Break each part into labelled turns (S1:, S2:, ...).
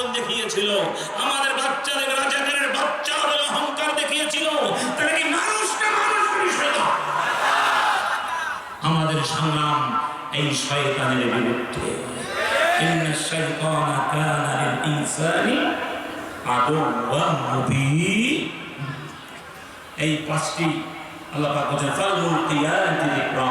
S1: আচরণ দেখিয়েছিল আমাদের বাচ্চাদের রাজাকারের বাচ্চা বলে অহংকার দেখিয়েছিল তারা কি মানুষ না মানুষ বিষয় না আমাদের সংগ্রাম এই শয়তানের বিরুদ্ধে إن الشيطان كان للإنسان عدوا مبينا এই পাঁচটি আল্লাহ পাক বলেন ফালমুল কিয়াতি যিকরা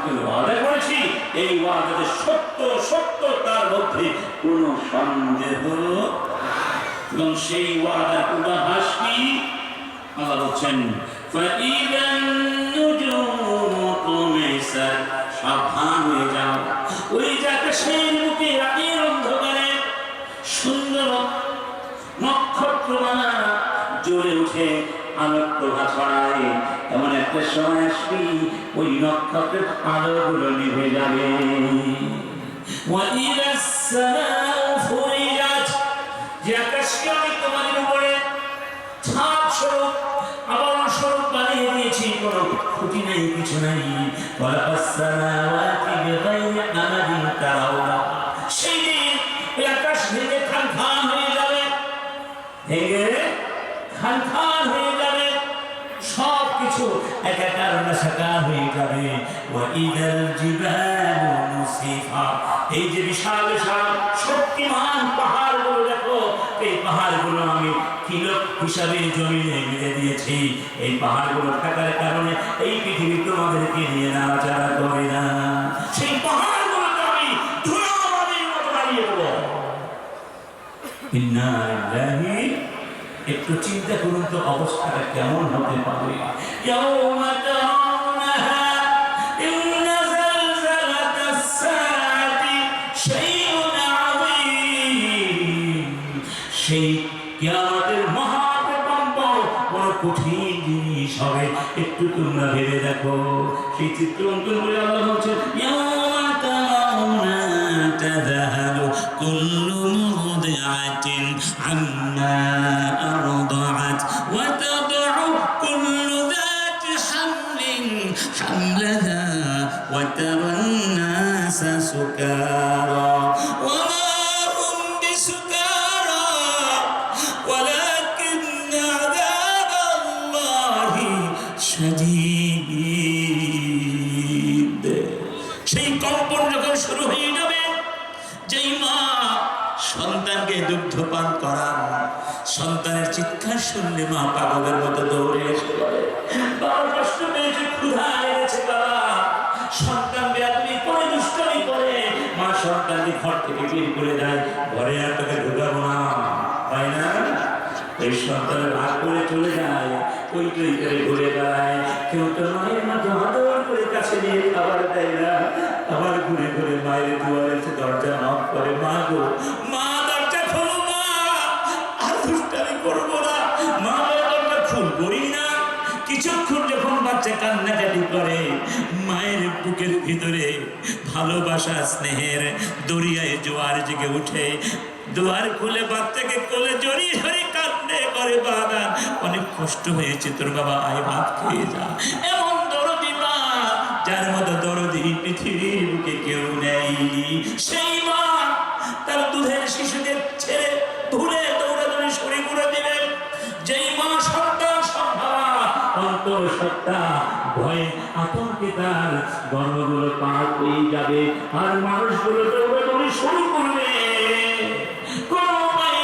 S1: এই ওয়াদাতে সত্য সত্য তার মধ্যে কোন সন্দেহ এবং সেই ওয়াদা উদাহাস কি আল্লাহ বলছেন সাবধান হয়ে যাও। ওই যাকে সেই একটা সময় আসবি, ওই নক্ষত্রের আলোগুলো নিভে যাবে। যে আকাশকে আমি তোমাদের উপরে ছাপ স্বরূপ স্বরূপ বানিয়ে দিয়েছি খুঁটি কিছু নাই। সেই দিন আকাশ ভেঙে খান খান হয়ে যাবে। ভেঙে কিছু একাকার নাশাকার হয়ে যাবে। ওয়াইদাল জিবালু মুসিফা। এই যে বিশাল বিশাল, শক্তিমান পাহাড়গুলো দেখো, এই পাহাড়গুলো আমি কিলো হিসাবে জমিনে মিলে দিয়েছি। এই পাহাড়গুলো থাকার কারণে এই পৃথিবী তোমাদেরকে নিয়ে নাড়াচাড়া করে না। সেই পাহাড়গুলোকে আমি ধুলাবালির মতো বানিয়ে দেবো। ইন্না লিল্লাহি একটু চিন্তা করুন তো অবস্থাটা কেমন হতে পারে। সেই কিয়ামতের মহাপ্রকম্প কঠিন জিনিস হবে। একটু তোমরা ভেবে দেখো। সেই চিত্র অঙ্কন করে আল্লাহ বলছেন حملها وترى الناس سكارى وما هم بسكارى ولكن عذاب الله شديد সেই কম্পন যখন শুরু হয়ে যাবে যেই মা সন্তানকে দুগ্ধ পান করান সন্তানের চিৎকার শুনলে মা পাগলের মতো দৌড়ে এসে বলে বাবা কষ্ট পেয়েছে ক্ষুধা মা ঘর থেকে বের করে দেয়। ঘরে আর তোকে ঢুকাবো না। হয় না? এই সন্তানের ভাগ করে চলে যায় ওই টই করে ঘুরে বেড়ায়। কেউ তো মায়ের মতো আদর করে কাছে নিয়ে খাবার দেয় না। আবার ঘুরে ঘুরে মায়ের দুয়ারে এসে দরজা নক করে, মা গো, মা, দরজা খোলো মা। আর দুষ্টামি করব না। মা, দরজা খুলবই না। কিছুক্ষণ বাচ্চা কান্নাকাটি করে, মায়ের বুকের ভিতরে ভালোবাসা, স্নেহের দরিয়ায় জোয়ার জেগে উঠে, দুয়ার খুলে বাচ্চাকে কোলে জড়িয়ে ধরে কান্দে করে, বাবা। অনেক কষ্ট হয়েছে, তোর বাবা আয়, ভাত খেয়ে যা। এমন দরদি মা, যার মতো দরদি পৃথিবীর বুকে কেউ নেই সেই মা, তার দুধের শিশুদের ছেড়ে সত্তা, ভয়ে আতঙ্কে তার গর্বগুলো পার হয়ে যাবে। আর মানুষগুলো দৌড়াদৌড়ি শুরু করবে। কোনো উপায়